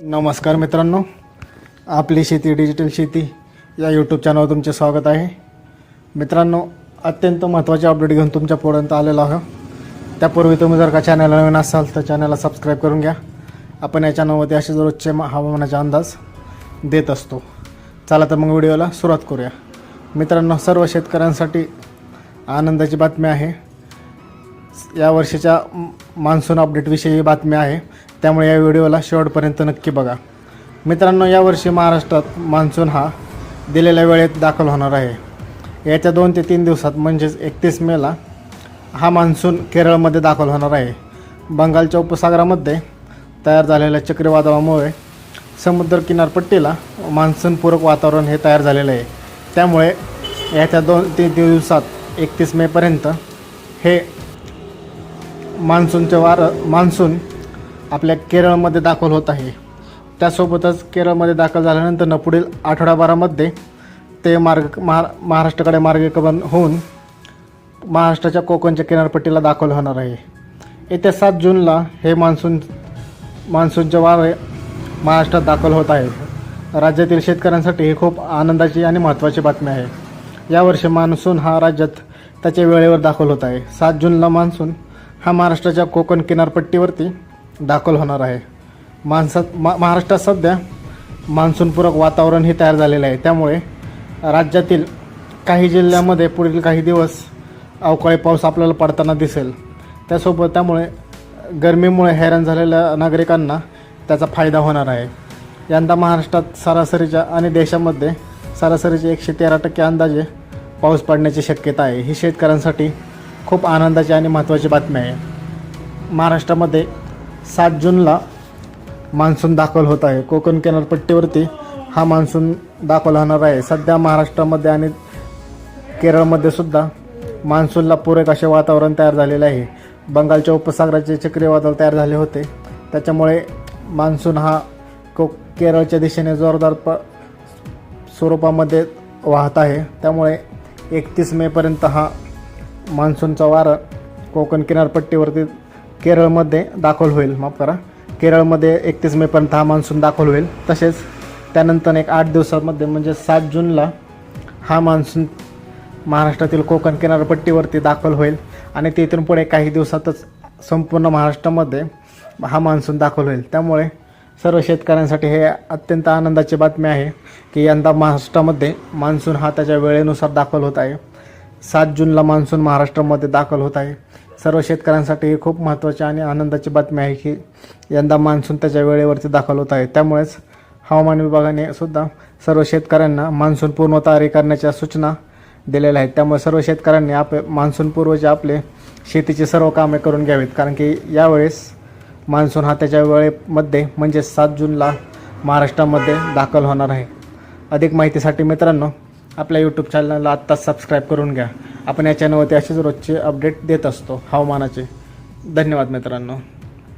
नमस्कार मित्रांनो आपली शेती डिजिटल शेती या यूट्यूब चॅनलवर तुमचे स्वागत आहे. मित्रांनो अत्यंत महत्त्वाचे अपडेट घेऊन तुमच्यापर्यंत आलेलो आहो त्यापूर्वी तुम्ही जर का चॅनलला नवीन असाल तर चॅनलला सबस्क्राईब करून घ्या. आपण या चॅनलमध्ये असे रोजचे हवामानाचा अंदाज देत असतो. चला तर मग व्हिडिओला सुरुवात करूया. मित्रांनो सर्व शेतकऱ्यांसाठी आनंदाची बातमी आहे. या वर्षीच्या मान्सून अपडेटविषयी बातमी आहे. त्यामुळे या व्हिडिओला शेवटपर्यंत नक्की बघा. मित्रांनो यावर्षी महाराष्ट्रात मान्सून हा दिलेल्या वेळेत दाखल होणार आहे. याच्या दोन ते तीन दिवसात म्हणजेच एकतीस मेला हा मान्सून केरळमध्ये दाखल होणार आहे. बंगालच्या उपसागरामध्ये तयार झालेल्या चक्रीवादळामुळे समुद्र किनारपट्टीला मान्सूनपूरक वातावरण हे तयार झालेलं आहे. त्यामुळे याच्या दोन ते तीन दिवसात एकतीस मेपर्यंत हे मान्सूनचे वारं मान्सून आपल्या केरळमध्ये दाखल होत आहे. त्यासोबतच केरळमध्ये दाखल झाल्यानंतर पुढील आठवडाभरामध्ये ते मार्ग महा महाराष्ट्राकडे मार्गक्रमण होऊन महाराष्ट्राच्या कोकणच्या किनारपट्टीला दाखल होणार आहे. येत्या सात जूनला हे मान्सून मान्सूनचे वारे महाराष्ट्रात दाखल होत आहेत. राज्यातील शेतकऱ्यांसाठी ही खूप आनंदाची आणि महत्त्वाची बातमी आहे. यावर्षी मान्सून हा राज्यात त्याच्या वेळेवर दाखल होत आहे. सात जूनला मान्सून हा महाराष्ट्राच्या कोकण किनारपट्टीवरती दाखल होणार आहे. माणसात मा महाराष्ट्रात सध्या मान्सूनपूरक वातावरण हे तयार झालेलं आहे. त्यामुळे राज्यातील काही जिल्ह्यामध्ये पुढील काही दिवस अवकाळी पाऊस आपल्याला पडताना दिसेल. त्यासोबत त्यामुळे गरमीमुळे हैराण झालेल्या नागरिकांना त्याचा फायदा होणार आहे. यंदा महाराष्ट्रात सरासरीच्या आणि देशामध्ये सरासरीचे एकशे तेरा टक्के अंदाजे पाऊस पडण्याची शक्यता आहे. ही शेतकऱ्यांसाठी खूप आनंदाची आणि महत्त्वाची बातमी आहे. महाराष्ट्रामध्ये सात जूनला मान्सून दाखल होत आहे. कोकण किनारपट्टीवरती हा मान्सून दाखल होणार आहे. सध्या महाराष्ट्रामध्ये आणि केरळमध्ये सुद्धा मान्सूनला पूरक असे वातावरण तयार झालेले आहे. बंगालच्या उपसागराचे चक्रीवादळ तयार झाले होते. त्याच्यामुळे मान्सून हा को केरळच्या दिशेने जोरदार प स्वरूपामध्ये वाहत आहे. त्यामुळे एकतीस मेपर्यंत हा मान्सूनचा वारा कोकण किनारपट्टीवरती केरळमध्ये दाखल होईल. माफ करा. केरळमध्ये एकतीस मेपर्यंत हा मान्सून दाखल होईल. तसेच त्यानंतर एक आठ दिवसामध्ये म्हणजे सात जूनला हा मान्सून महाराष्ट्रातील कोकण किनारपट्टीवरती दाखल होईल. आणि तिथून पुढे काही दिवसातच संपूर्ण महाराष्ट्रामध्ये हा मान्सून दाखल होईल. त्यामुळे सर्व शेतकऱ्यांसाठी हे अत्यंत आनंदाची बातमी आहे की यंदा महाराष्ट्रामध्ये मान्सून हा त्याच्या वेळेनुसार दाखल होत आहे. सात जूनला मान्सून महाराष्ट्रामध्ये दाखल होत आहे. सर्व शेतकऱ्यांसाठी ही खूप महत्त्वाची आणि आनंदाची बातमी आहे की यंदा मान्सून त्याच्या वेळेवरती दाखल होत आहे. त्यामुळेच हवामान विभागाने सुद्धा सर्व शेतकऱ्यांना मान्सून पूर्ण तयारी करण्याच्या सूचना दिलेल्या आहेत. त्यामुळे सर्व शेतकऱ्यांनी आप मान्सूनपूर्वचे आपले शेतीची सर्व कामे करून घ्यावीत. कारण की यावेळेस मान्सून हा त्याच्या वेळेमध्ये म्हणजे सात जूनला महाराष्ट्रामध्ये दाखल होणार आहे. अधिक माहितीसाठी मित्रांनो आपल्या यूट्यूब चॅनलला आत्ताच सबस्क्राईब करून घ्या. आपण या चॅनलवरती असेच रोजचे अपडेट देत असतो हवामानाचे. धन्यवाद मित्रांनो.